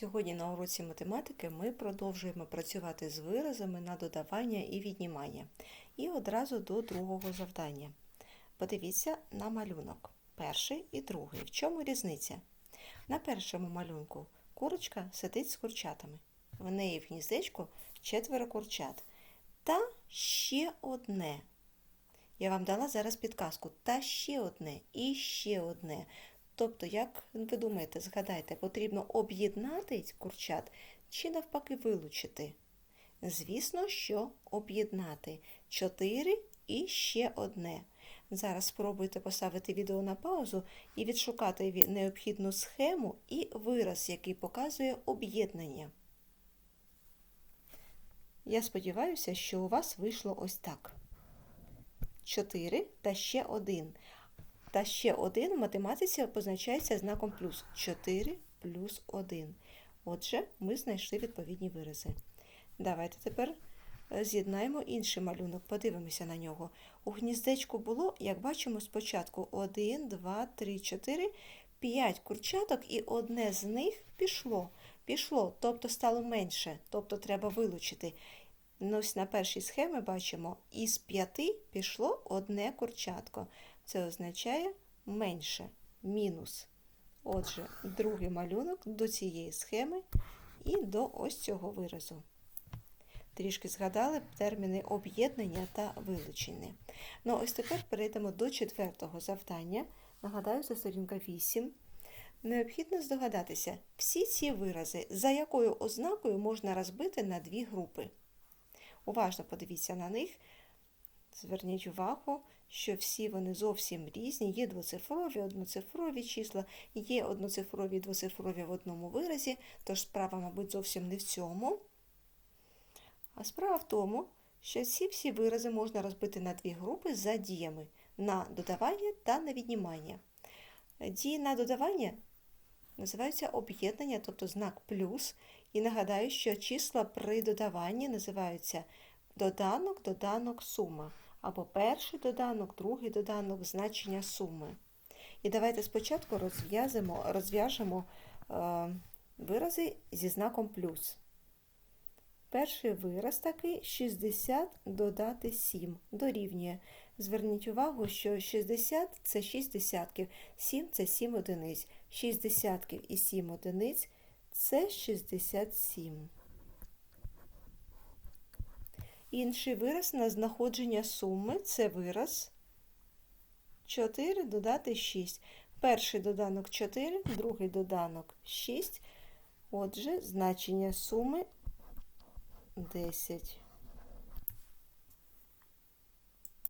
Сьогодні на уроці математики ми продовжуємо працювати з виразами на додавання і віднімання. І одразу до другого завдання. Подивіться на малюнок. Перший і другий. В чому різниця? На першому малюнку курочка сидить з курчатами. В неї в гніздечку четверо курчат. Та ще одне. Я вам дала зараз підказку. Та ще одне і ще одне. Тобто, як ви думаєте, згадайте, потрібно об'єднати курчат чи навпаки вилучити? Звісно, що об'єднати. Чотири і ще одне. Зараз спробуйте поставити відео на паузу і відшукати необхідну схему і вираз, який показує об'єднання. Я сподіваюся, що у вас вийшло ось так. 4 та ще один. Та ще один в математиці позначається знаком плюс. 4 плюс 1. Отже, ми знайшли відповідні вирази. Давайте тепер е, з'єднаємо інший малюнок, подивимося на нього. У гніздечку було, як бачимо, спочатку 1, 2, 3, 4, 5 курчаток, і одне з них пішло. Пішло, тобто стало менше, тобто треба вилучити. Ну, Ось на першій схемі бачимо, із п'яти пішло одне курчатко. Це означає менше, мінус. Отже, другий малюнок до цієї схеми і до ось цього виразу. Трішки згадали терміни об'єднання та вилучення. Ну, ось тепер перейдемо до четвертого завдання. Нагадаю, це сторінка 8. Необхідно здогадатися, всі ці вирази, за якою ознакою можна розбити на дві групи. Уважно подивіться на них. Зверніть увагу, що всі вони зовсім різні. Є двоцифрові, одноцифрові числа, є одноцифрові і двоцифрові в одному виразі, тож справа, мабуть, зовсім не в цьому. А справа в тому, що ці всі вирази можна розбити на дві групи за діями на додавання та на віднімання. Дії на додавання називаються об'єднання, тобто знак плюс. І нагадаю, що числа при додаванні називаються доданок, доданок, сума. Або перший доданок, другий доданок, значення суми. І давайте спочатку розв'яжемо, розв'яжемо е, вирази зі знаком плюс. Перший вираз такий 60 додати 7 дорівнює. Зверніть увагу, що 60 це 6 десятків, 7 це 7 одиниць. 6 десятків і 7 одиниць це 67. Інший вираз на знаходження суми це вираз 4 додати 6. Перший доданок 4, другий доданок 6. Отже, значення суми 10.